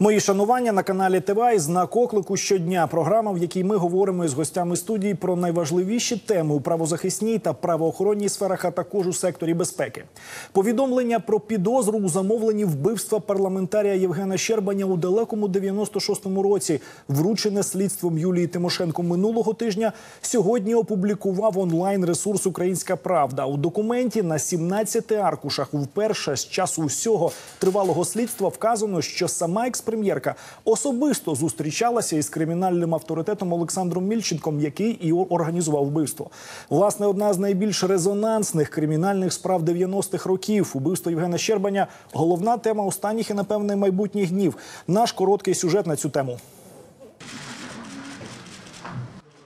Мої шанування на каналі ТВА і знак оклику щодня. Програма, в якій ми говоримо із гостями студії про найважливіші теми у правозахисній та правоохоронній сферах, а також у секторі безпеки. Повідомлення про підозру у замовленні вбивства парламентарія Євгена Щербаня у далекому 96-му році, вручене слідством Юлії Тимошенко минулого тижня. Сьогодні опублікував онлайн ресурс Українська Правда у документі на 17 аркушах. Вперше з часу всього тривалого слідства вказано, що сама експрем'єрка особисто зустрічалася із кримінальним авторитетом Олександром Мільченком, який і організував вбивство. Власне, одна з найбільш резонансних кримінальних справ 90-х років убивство Євгена Щербаня головна тема останніх і напевне майбутніх днів. Наш короткий сюжет на цю тему.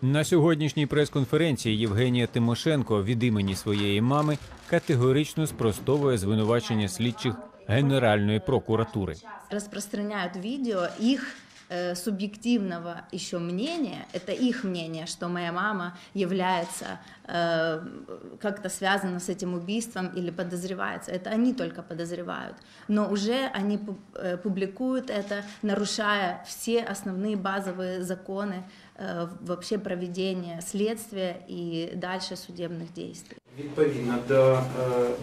На сьогоднішній прес-конференції Євгенія Тимошенко від імені своєї мами категорично спростовує звинувачення слідчих Генеральної прокуратури. Розпространяють відео их э, субъективного еще мнения, это их мнение, что моя мама является э, как-то связана с этим убийством или подозревается. Это они только подозревают. Но уже они пу- э, публикуют это, нарушая все основные базовые законы э, вообще проведения следствия и дальше судебных действий. Відповідно до е,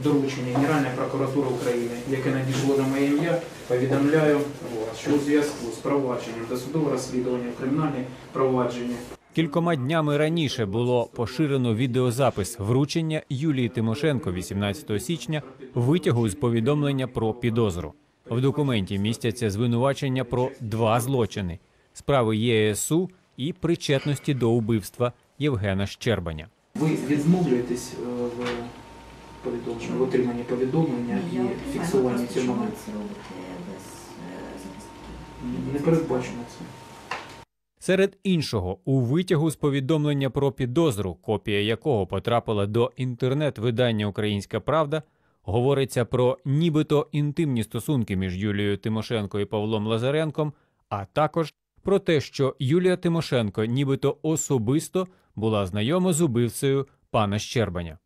доручення Генеральної прокуратури України, яке надійшло на моє ім'я, повідомляю вас, що у зв'язку з провадженням досудового розслідування в кримінальні провадження Кількома днями раніше було поширено відеозапис вручення Юлії Тимошенко 18 січня витягу з повідомлення про підозру. В документі містяться звинувачення про два злочини: справи ЄСУ і причетності до убивства Євгена Щербаня. ви відмовляєтесь е, в повідомленні, в отриманні повідомлення і фіксуванні цього моменту. Не передбачено це. Серед іншого, у витягу з повідомлення про підозру, копія якого потрапила до інтернет-видання Українська Правда, говориться про нібито інтимні стосунки між Юлією Тимошенко і Павлом Лазаренком, а також про те, що Юлія Тимошенко нібито особисто була знайома з убивцею пана Щербаня.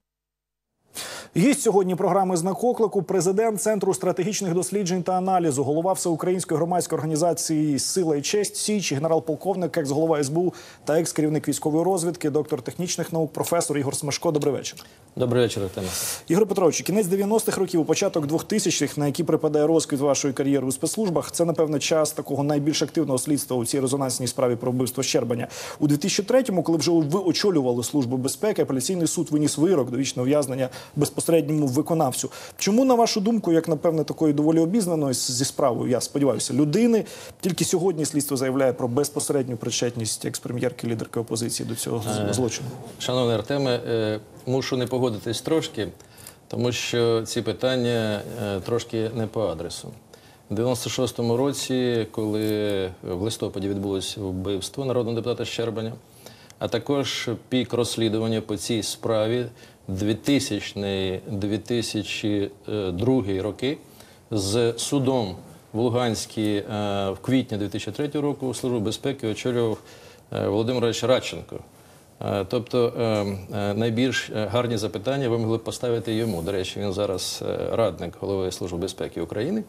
Гість сьогодні програми знак оклику, президент Центру стратегічних досліджень та аналізу, голова Всеукраїнської громадської організації Сила і честь Січ, генерал-полковник, екс-голова СБУ та екс-керівник військової розвідки, доктор технічних наук, професор Ігор Смешко. Добрий вечір. Добрий вечір, Артемас. Ігор Петрович, кінець 90-х років, початок 2000-х, на які припадає розквіт вашої кар'єри у спецслужбах, це напевне час такого найбільш активного слідства у цій резонансній справі про вбивство Щербаня. У 2003-му, коли вже ви очолювали службу безпеки, апеляційний суд виніс вирок довічне ув'язнення безпосередньому виконавцю. Чому, на вашу думку, як напевне такої доволі обізнаної зі справою, я сподіваюся, людини, тільки сьогодні слідство заявляє про безпосередню причетність експрем'єрки лідерки опозиції до цього злочину? Шановний Артеме, е, мушу не погодитись трошки, тому що ці питання е, трошки не по адресу. У 96-му році, коли в листопаді відбулося вбивство народного депутата Щербаня, а також пік розслідування по цій справі 2000-2002 роки з судом в Луганській е, в квітні 2003 року Службу безпеки очолював е, Володимир Ильич Радченко. Тобто е, е, найбільш е, гарні запитання ви могли б поставити йому. До речі, він зараз е, радник голови Служби безпеки України.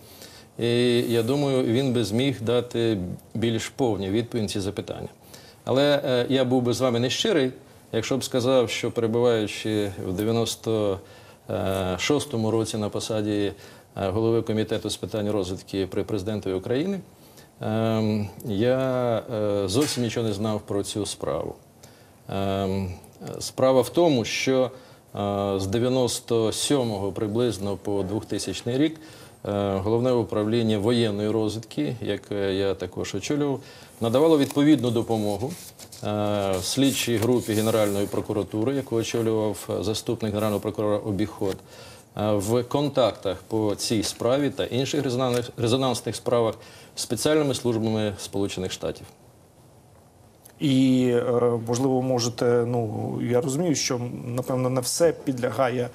І я думаю, він би зміг дати більш повні відповіді на ці запитання. Але я був би з вами нещирий, якщо б сказав, що перебуваючи в 96-му році на посаді е, голови комітету з питань розвідки при президентові України, ем, я е, зовсім нічого не знав про цю справу. Ем, Справа в тому, що е, з 97-го приблизно по 2000 рік головне управління воєнної розвідки, яке я також очолював, надавало відповідну допомогу е, слідчій групі Генеральної прокуратури, яку очолював заступник генерального прокурора Обіход. е, В контактах по цій справі та інших резонансних- справах спеціальними службами Сполучених Штатів. І е, можливо, можете. Ну я розумію, що напевно не все підлягає,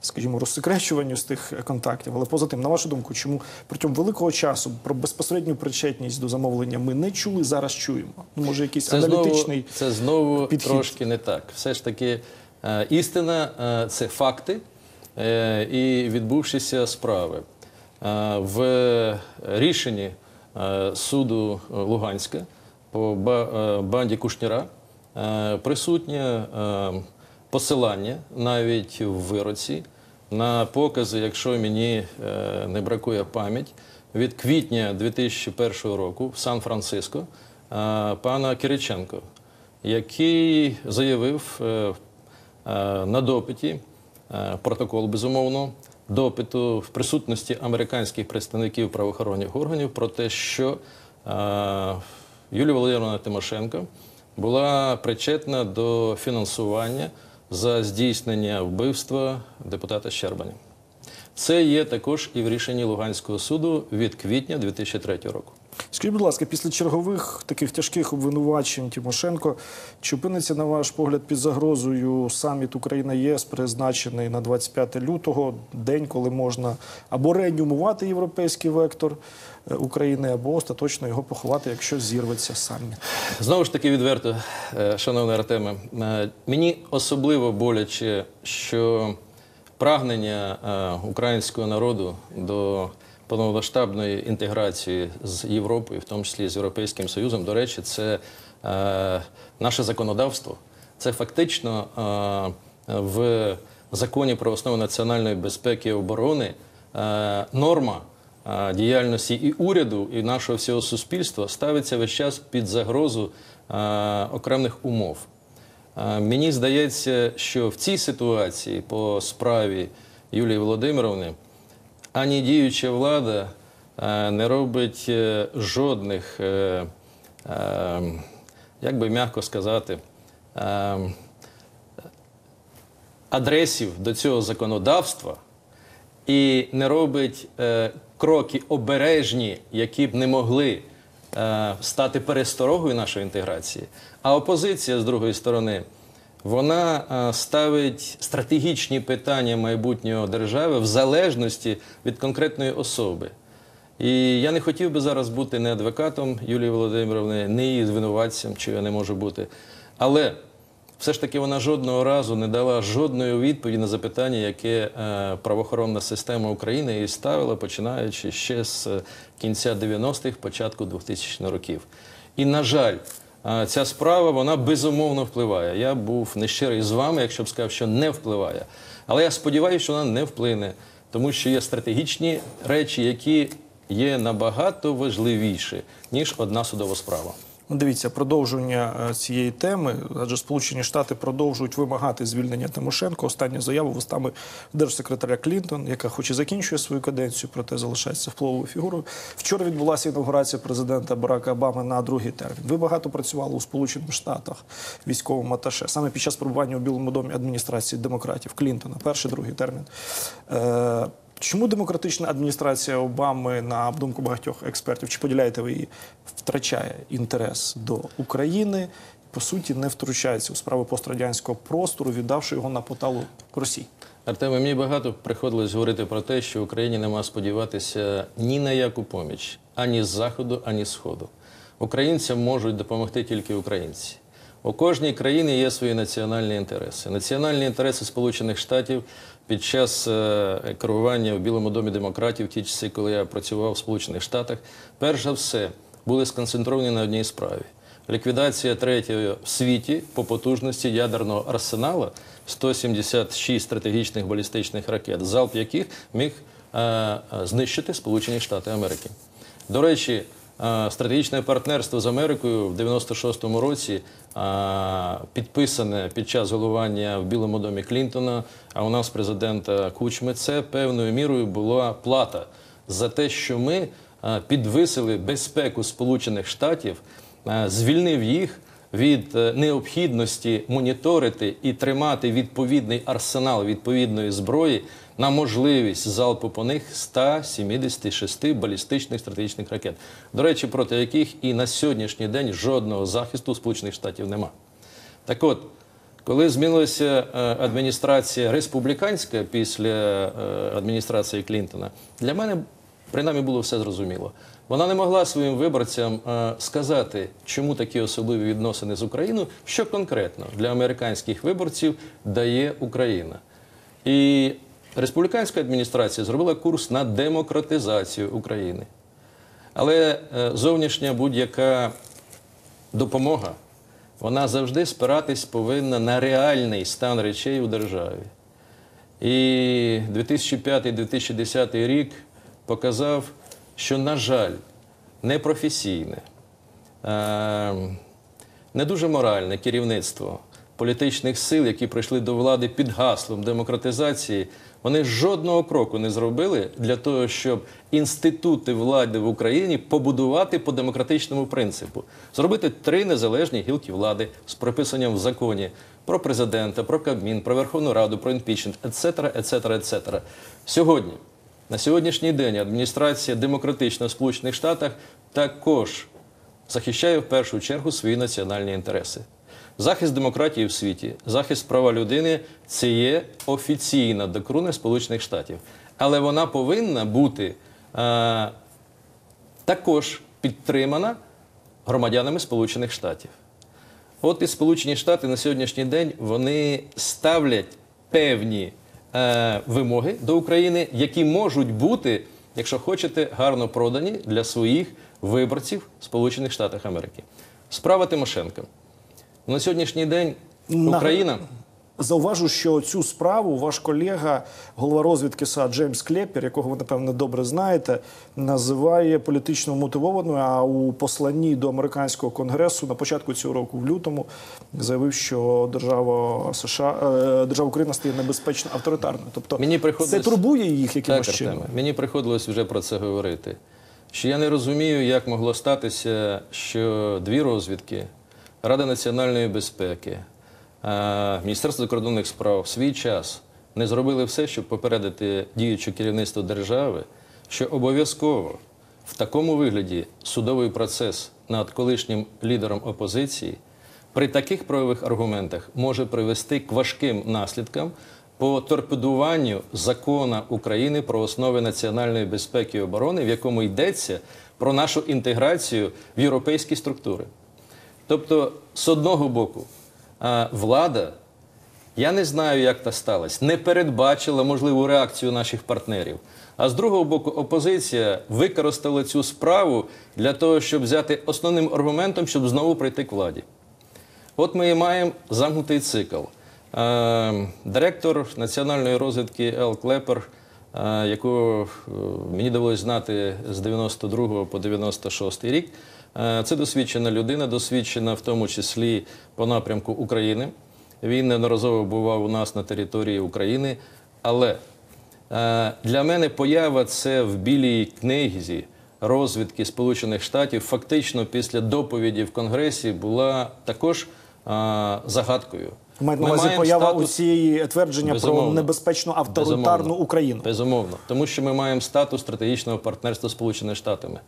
скажімо, розсекречуванню з тих контактів. Але поза тим, на вашу думку, чому протягом великого часу про безпосередню причетність до замовлення ми не чули, зараз чуємо? Ну може, якийсь Це знову, аналітичний це знову підхід. трошки не так. Все ж таки, е, істина е, це факти і відбувшися справи. В рішенні суду Луганська по е, банді Кушніра е, присутнє е, посилання навіть в вироці на покази, якщо мені не бракує пам'ять, від квітня 2001 року в Сан-Франциско пана Кириченко, який заявив на допиті протокол, безумовно, допиту в присутності американських представників правоохоронних органів про те, що е, Юлія Володимировна Тимошенко була причетна до фінансування за здійснення вбивства депутата Щербаня. Це є також і в рішенні Луганського суду від квітня 2003 року. Скажіть, будь ласка, після чергових таких тяжких обвинувачень Тимошенко, чи опиниться, на ваш погляд, під загрозою саміт Україна ЄС, призначений на 25 лютого, день, коли можна або реанімувати європейський вектор е, України, або остаточно його поховати, якщо зірветься саміт? Знову ж таки, відверто, е, шановний Артеме, е, мені особливо боляче, що прагнення українського народу до повномасштабної інтеграції з Європою, в тому числі з Європейським Союзом, до речі, це е, наше законодавство. Це фактично е, в законі про основи національної безпеки і оборони е, норма е, діяльності і уряду, і нашого всього суспільства ставиться весь час під загрозу е, окремих умов. Е, Мені здається, що в цій ситуації по справі Юлії Володимировни ані діюча влада е, не робить е, жодних, е, як би м'яко сказати, адресів до цього законодавства і не робить кроки обережні, які б не могли стати пересторогою нашої інтеграції. А опозиція, з другої сторони, вона е, ставить стратегічні питання майбутнього держави в залежності від конкретної особи. І я не хотів би зараз бути не адвокатом Юлії Володимировни, не її звинуватцем, чи я не можу бути. Але все ж таки вона жодного разу не дала жодної відповіді на запитання, яке е, правоохоронна система України їй ставила, починаючи ще з е, кінця 90-х, початку 2000-х років. І, на жаль, ця справа вона безумовно впливає. Я був нещирий з вами, якщо б сказав, що не впливає. Але я сподіваюся, що вона не вплине, тому що є стратегічні речі, які є набагато важливіші, ніж одна судова справа. Ну, Дивіться, продовження е, цієї теми, адже Сполучені Штати продовжують вимагати звільнення Тимошенко. Останню заяву вустами держсекретаря Клінтон, яка хоч і закінчує свою каденцію, проте залишається впливовою фігурою. Вчора відбулася інаугурація президента Барака Обами на другий термін. Ви багато працювали у Сполучених Штатах військовим аташе саме під час перебування у Білому домі адміністрації демократів Клінтона, перший другий термін. Чому демократична адміністрація Обами, на думку багатьох експертів, чи поділяєте ви її, втрачає інтерес до України, по суті, не втручається у справи пострадянського простору, віддавши його на поталу Росії? Артеме, мені багато приходилось говорити про те, що Україні нема сподіватися ні на яку поміч, ані з заходу, ані з сходу. Українцям можуть допомогти тільки українці. У кожній країні є свої національні інтереси. Національні інтереси Сполучених Штатів під час е, керування в Білому домі демократів, в ті часи, коли я працював в Сполучених Штатах, перш за все були сконцентровані на одній справі. Ліквідація третьої в світі по потужності ядерного арсеналу 176 стратегічних балістичних ракет, залп яких міг е, знищити Сполучені Штати Америки. До речі, е, стратегічне партнерство з Америкою в 96-му році підписане під час головування в Білому домі Клінтона, а у нас президента Кучми, це певною мірою була плата за те, що ми підвисили безпеку Сполучених Штатів, звільнив їх від е, необхідності моніторити і тримати відповідний арсенал відповідної зброї на можливість залпу по них 176 балістичних стратегічних ракет, до речі, проти яких і на сьогоднішній день жодного захисту Сполучених Штатів нема. Так от, коли змінилася е, адміністрація республіканська після е, адміністрації Клінтона, для мене принаймні було все зрозуміло. Вона не могла своїм виборцям е, сказати, чому такі особливі відносини з Україною, що конкретно для американських виборців дає Україна. І республіканська адміністрація зробила курс на демократизацію України. Але е, зовнішня будь-яка допомога, вона завжди спиратись повинна на реальний стан речей у державі. І 2005-2010 рік показав, що, на жаль, непрофесійне, е, не дуже моральне керівництво політичних сил, які прийшли до влади під гаслом демократизації, вони жодного кроку не зробили для того, щоб інститути влади в Україні побудувати по демократичному принципу, зробити три незалежні гілки влади з прописанням в законі про президента, про Кабмін, про Верховну Раду, про імпічмент, etc., etc., etc. Сьогодні, на сьогоднішній день, адміністрація демократична в Сполучених Штатах також захищає в першу чергу свої національні інтереси. Захист демократії в світі, захист права людини це є офіційна доктрина Сполучених Штатів. Але вона повинна бути е, також підтримана громадянами Сполучених Штатів. От і Сполучені Штати на сьогоднішній день вони ставлять певні е, вимоги до України, які можуть бути, якщо хочете, гарно продані для своїх виборців в Сполучених Штатах Америки. Справа Тимошенка. На сьогоднішній день Україна Зауважу, що цю справу ваш колега, голова розвідки СА Джеймс Клеппер, якого ви напевно добре знаєте, називає політично мотивованою. А у посланні до американського конгресу на початку цього року, в лютому, заявив, що держава США, е, держава Україна стає небезпечно авторитарною. Тобто Мені приходилось- це турбує їх якимось Так, чином. Мені приходилось вже про це говорити. Що я не розумію, як могло статися, що дві розвідки, Рада національної безпеки, е, Міністерство закордонних справ в свій час не зробили все, щоб попередити діюче керівництво держави, що обов'язково в такому вигляді судовий процес над колишнім лідером опозиції при таких правових аргументах може привести к важким наслідкам по торпедуванню закону України про основи національної безпеки і оборони, в якому йдеться про нашу інтеграцію в європейські структури. Тобто, з одного боку, влада, я не знаю, як це сталося, не передбачила можливу реакцію наших партнерів. А з другого боку, опозиція використала цю справу для того, щоб взяти основним аргументом, щоб знову прийти к владі. От ми і маємо замкнутий цикл. Директор національної розвідки Ел Клепер, яку е, мені довелося знати з 92 по 96 рік, це досвідчена людина, досвідчена в тому числі по напрямку України. Він неодноразово бував у нас на території України. Але е, для мене поява це в білій книзі розвідки Сполучених Штатів фактично після доповіді в Конгресі була також е, загадкою. Мають на увазі поява статус- у цієї твердження про небезпечну авторитарну Безумовно. Україну. Безумовно, тому що ми маємо статус стратегічного партнерства з Сполученими Штатами.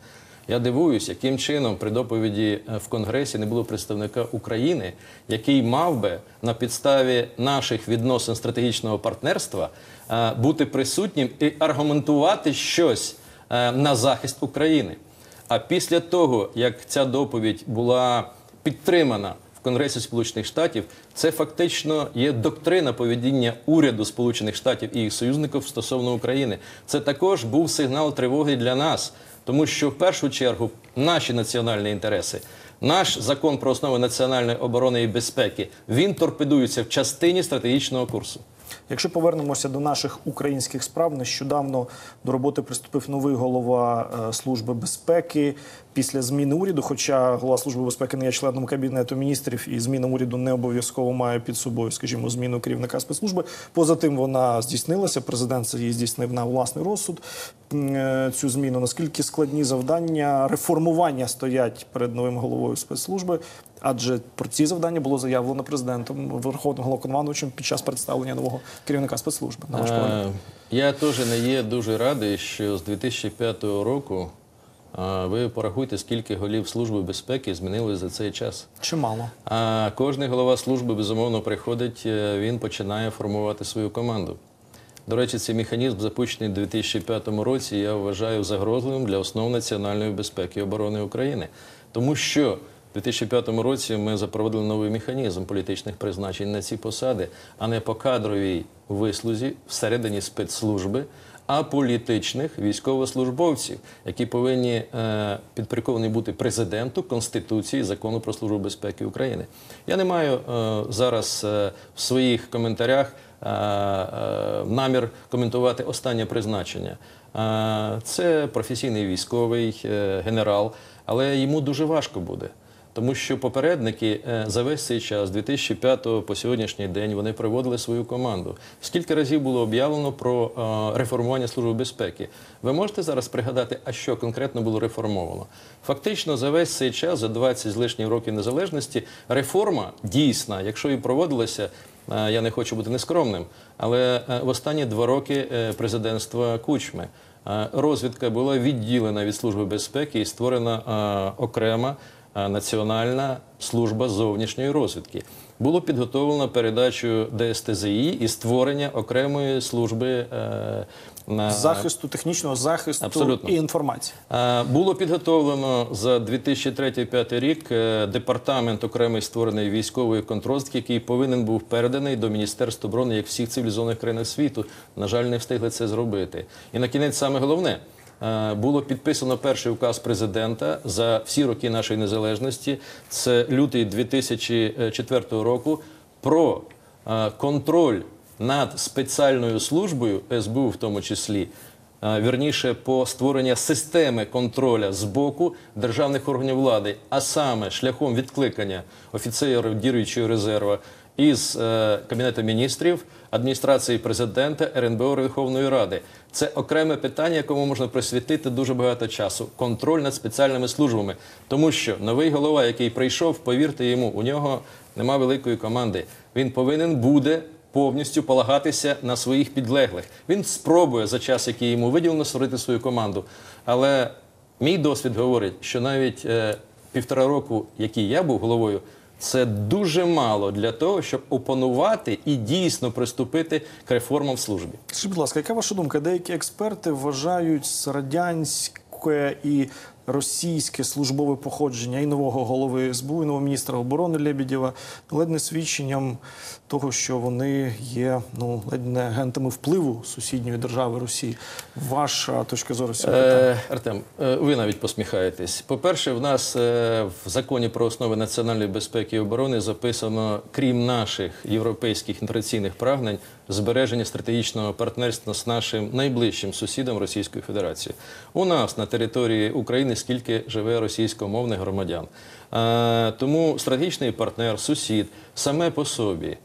Я дивуюсь, яким чином при доповіді е, в Конгресі не було представника України, який мав би на підставі наших відносин стратегічного партнерства е, бути присутнім і аргументувати щось е, на захист України. А після того, як ця доповідь була підтримана в Конгресі Сполучених Штатів, це фактично є доктрина поведіння уряду Сполучених Штатів і їх союзників стосовно України. Це також був сигнал тривоги для нас, тому що в першу чергу наші національні інтереси. Наш закон про основи національної оборони і безпеки він торпедується в частині стратегічного курсу. Якщо повернемося до наших українських справ, нещодавно до роботи приступив новий голова е, служби безпеки після зміни уряду. Хоча голова служби безпеки не є членом кабінету міністрів, і зміна уряду не обов'язково має під собою, скажімо, зміну керівника спецслужби. Поза тим вона здійснилася. Президент її здійснив на власний розсуд. е, Цю зміну наскільки складні завдання реформування стоять перед новим головою спецслужби. Адже про ці завдання було заявлено президентом Верховним головнокомандувачем під час представлення нового керівника спецслужби. На ваш погляд. Е, Я теж не є дуже радий, що з 2005 року е, ви порахуйте, скільки голів Служби безпеки змінили за цей час. Чимало. А кожний голова служби безумовно приходить, е, він починає формувати свою команду. До речі, цей механізм запущений у 2005 році. Я вважаю загрозливим для основ національної безпеки і оборони України, тому що у 2005 році ми запровадили новий механізм політичних призначень на ці посади, а не по кадровій вислузі всередині спецслужби, аполітичних військовослужбовців, які повинні е, підпорядковані бути президенту, Конституції, закону про службу безпеки України. Я не маю е, зараз е, в своїх коментарях е, е, намір коментувати останнє призначення. Е, Це професійний військовий е, генерал, але йому дуже важко буде. Тому що попередники е, за весь цей час, з 2005 по сьогоднішній день, вони приводили свою команду. Скільки разів було об'явлено про е, реформування служби безпеки? Ви можете зараз пригадати, а що конкретно було реформовано? Фактично, за весь цей час, за 20 з лишнім років незалежності, реформа дійсна, якщо і проводилася. е, Я не хочу бути нескромним, але в останні два роки президентства Кучми розвідка була відділена від служби безпеки і створена окрема Національна служба зовнішньої розвідки. Було підготовлено передачу ДСТЗІ і створення окремої служби е, на захисту, технічного захисту Абсолютно. і інформації. Було підготовлено за 2003-2005 рік е, департамент окремий створений військової контрозвідки, який повинен був переданий до Міністерства оборони як всіх цивілізованих країнах світу. На жаль, не встигли це зробити. І на кінець саме головне. Е, Було підписано перший указ президента за всі роки нашої незалежності. Це лютий 2004 року про е, контроль над спеціальною службою СБУ, в тому числі, е, вірніше по створення системи контроля з боку державних органів влади, а саме шляхом відкликання офіцерів діючого резерву із е, Кабінету міністрів, адміністрації президента, РНБО Верховної Ради. Це окреме питання, якому можна присвятити дуже багато часу. Контроль над спеціальними службами, тому що новий голова, який прийшов, повірте йому, у нього нема великої команди. Він повинен буде повністю полагатися на своїх підлеглих. Він спробує за час, який йому виділено, створити свою команду. Але мій досвід говорить, що навіть е, півтора року, який я був головою, це дуже мало для того, щоб опанувати і дійсно приступити к реформам в службі. Скажіть, будь ласка, яка ваша думка? Деякі експерти вважають радянське і російське службове походження і нового голови СБУ, і нового міністра оборони Лебедєва ледь не свідченням того, що вони є ну ледь не агентами впливу сусідньої держави Росії. Ваша точка зору? Е, Артем, е, ви навіть посміхаєтесь. По-перше, в нас е, в законі про основи національної безпеки і оборони записано, крім наших європейських інтеграційних прагнень, збереження стратегічного партнерства з нашим найближчим сусідом Російською Федерацією. У нас на території України скільки живе російськомовних громадян. Е, Тому стратегічний партнер, сусід, саме по собі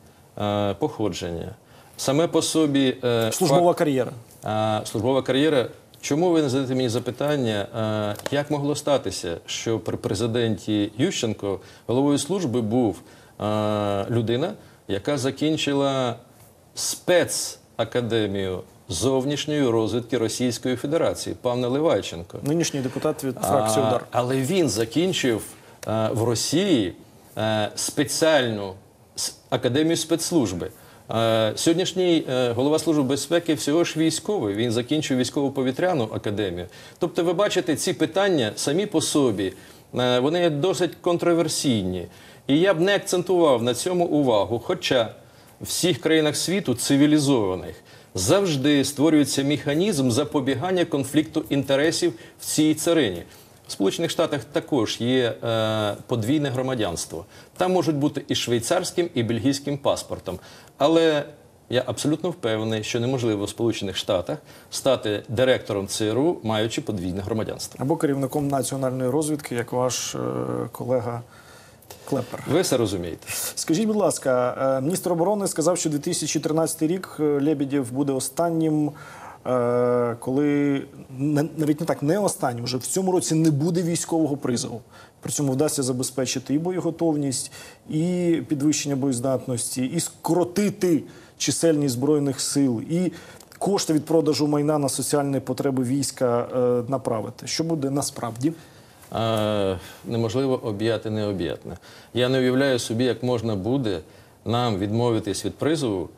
е, походження, саме по собі е, Службова кар'єра. службова кар'єра. Чому ви не задаєте мені запитання, як могло статися, що при президенті Ющенко головою служби був людина, яка закінчила спецакадемію зовнішньої розвідки Російської Федерації, пан Наливайченко. Нинішній депутат від фракції А, Удар. Але він закінчив е, в Росії е, спеціальну академію спецслужби. Е, Сьогоднішній голова служби безпеки всього ж військовий. Він закінчив військово-повітряну академію. Тобто, ви бачите, ці питання самі по собі вони досить контроверсійні. І я б не акцентував на цьому увагу. Хоча всіх країнах світу цивілізованих завжди створюється механізм запобігання конфлікту інтересів в цій царині. В Сполучених Штатах також є е, подвійне громадянство. Там можуть бути і швейцарським, і бельгійським паспортом. Але я абсолютно впевнений, що неможливо в Сполучених Штатах стати директором ЦРУ, маючи подвійне громадянство. Або керівником національної розвідки, як ваш е, колега Клепер. Ви все розумієте. Скажіть, будь ласка, е, міністр оборони сказав, що 2013 рік е, Лебедєв буде останнім, е, коли навіть не так, не останнім, вже в цьому році не буде військового призову. При цьому вдасться забезпечити і боєготовність, і підвищення боєздатності, і скоротити чисельність збройних сил, і кошти від продажу майна на соціальні потреби війська направити. Що буде насправді? Неможливо об'яти необ'ятне. Я не уявляю собі, як можна буде нам відмовитись від призову,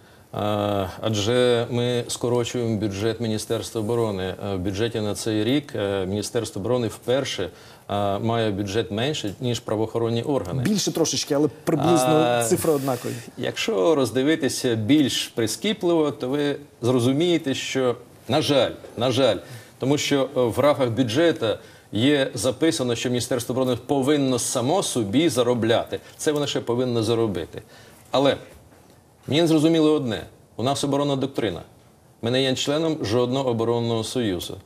адже ми скорочуємо бюджет Міністерства оборони. В бюджеті на цей рік е, Міністерство оборони вперше має бюджет менше, ніж правоохоронні органи. Більше трошечки, але приблизно цифри однакові. Якщо роздивитися більш прискіпливо, то ви зрозумієте, що На жаль, на жаль, тому що е, в рамках бюджету є записано, що Міністерство оборони повинно само собі заробляти. Це воно ще повинно заробити. Але мені не зрозуміло одне: у нас оборонна доктрина. Ми не є членом жодного оборонного союзу.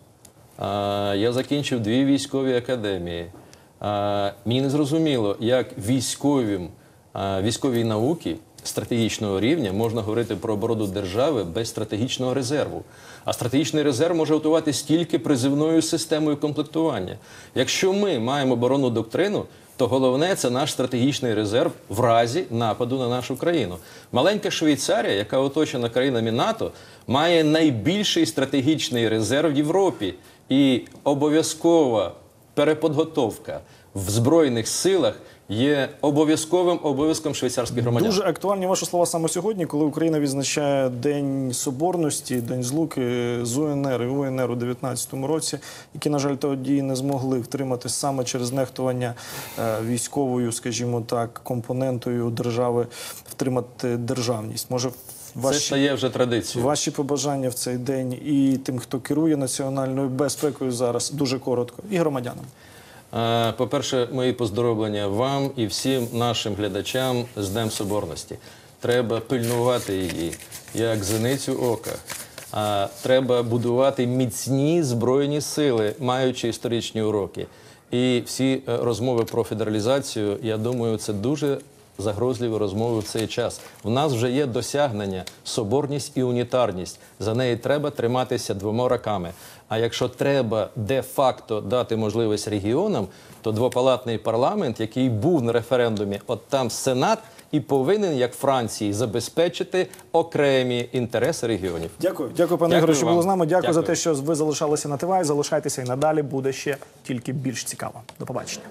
А, я закінчив дві військові академії. А, мені не зрозуміло, як військовим, а, військовій науки стратегічного рівня можна говорити про оборону держави без стратегічного резерву. А стратегічний резерв може готуватись тільки призивною системою комплектування. Якщо ми маємо оборонну доктрину, то головне це наш стратегічний резерв в разі нападу на нашу країну. Маленька Швейцарія, яка оточена країнами НАТО, має найбільший стратегічний резерв в Європі. І обов'язкова переподготовка в Збройних силах є обов'язковим обов'язком швейцарських громадян. Дуже актуальні ваші слова саме сьогодні, коли Україна відзначає День Соборності, День злуки з УНР і УНР у 19-му році, які, на жаль, тоді не змогли втримати саме через нехтування е, військовою, скажімо так, компонентою держави втримати державність. Може, Це ваші, стає вже традицією. ваші побажання в цей день і тим, хто керує національною безпекою зараз, дуже коротко, і громадянам. Е, По-перше, мої поздоровлення вам і всім нашим глядачам з Днем Соборності. Треба пильнувати її, як зеницю ока. А треба будувати міцні збройні сили, маючи історичні уроки. І всі е, розмови про федералізацію, я думаю, це дуже загрозливі розмови в цей час. В нас вже є досягнення, соборність і унітарність. За неї треба триматися двома роками. А якщо треба де-факто дати можливість регіонам, то двопалатний парламент, який був на референдумі, от там Сенат і повинен, як Франції, забезпечити окремі інтереси регіонів. Дякую, дякую, пане Дякую Ігоре, що були з нами. Дякую, за те, що ви залишалися на ТВ. Залишайтеся і надалі буде ще тільки більш цікаво. До побачення.